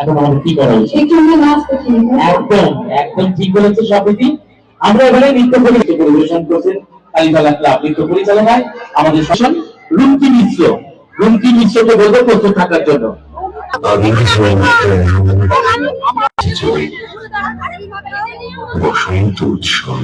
এখন আমাদের কি করা উচিত? একদম একদম ঠিক বলেছে সমিতি আমরা এবারে নৃত্য পরিবেশ পরিবেশন করছেন কালীবালা ক্লাব নৃত্য পরিচালনায় আমাদের শাসন রুমকি মিশ্র। রুমকি মিশ্রকে বলব প্রস্তুত থাকার জন্য। বসন্ত উৎসব।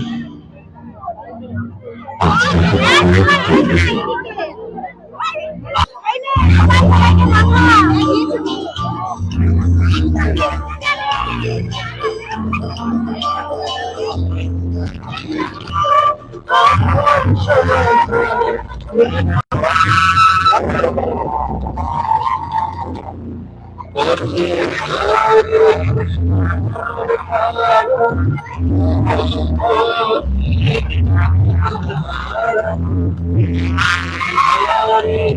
আন্তরিক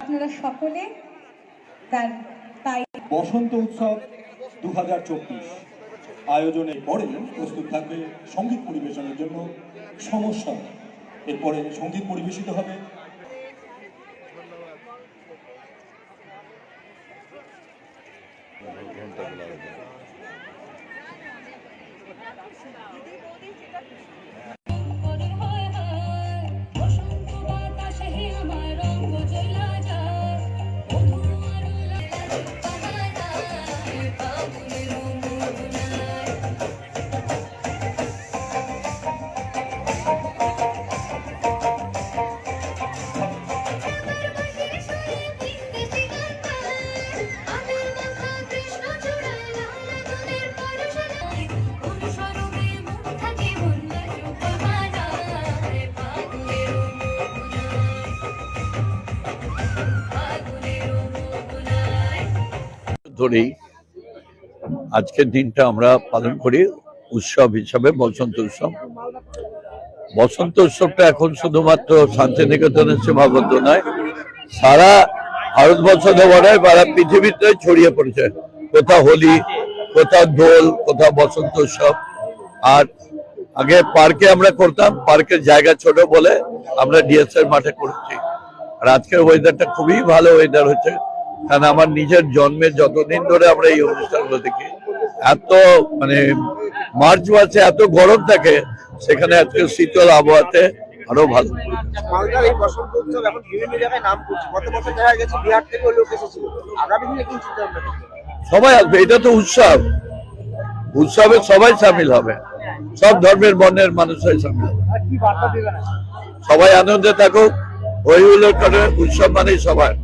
আপনারা সকলে তার তাই বসন্ত উৎসব দু আয়োজনের পরে প্রস্তুত থাকবে সংগীত পরিবেশনের জন্য সমস্যা। এরপরে সংগীত পরিবেশিত হবে। ধরেই আজকের দিনটা আমরা পালন করি উৎসব হিসাবে বসন্ত উৎসব। বসন্ত উৎসবটা এখন শুধুমাত্র শান্তিনিকেতনের সীমাবদ্ধ নয়, সারা ভারতবর্ষ দেওয়ায় সারা পৃথিবীতে ছড়িয়ে পড়েছে। কোথাও হোলি, কোথাও দোল, কোথাও বসন্ত উৎসব। আর আগে পার্কে আমরা করতাম পার্কের জায়গা ছোট বলে আমরা ডিএসএর মাঠে করেছি। আর আজকের ওয়েদারটা খুবই ভালো ওয়েদার হচ্ছে। কারণ আমার নিজের জন্মের যতদিন ধরে আমরা এই অনুষ্ঠানগুলো দেখি এত মানে মার্চ মাসে এত গরম থাকে সেখানে এত শীতল আবহাওয়াতে আরও ভালো? সবাই আসবে এটা তো উৎসব। উৎসবে সবাই সামিল হবে। সব ধর্মের বর্ণের মানুষই সামিল হবে। সবাই আনন্দে থাকুক হই হুল্লোড় করে উৎসব মানেই সবার।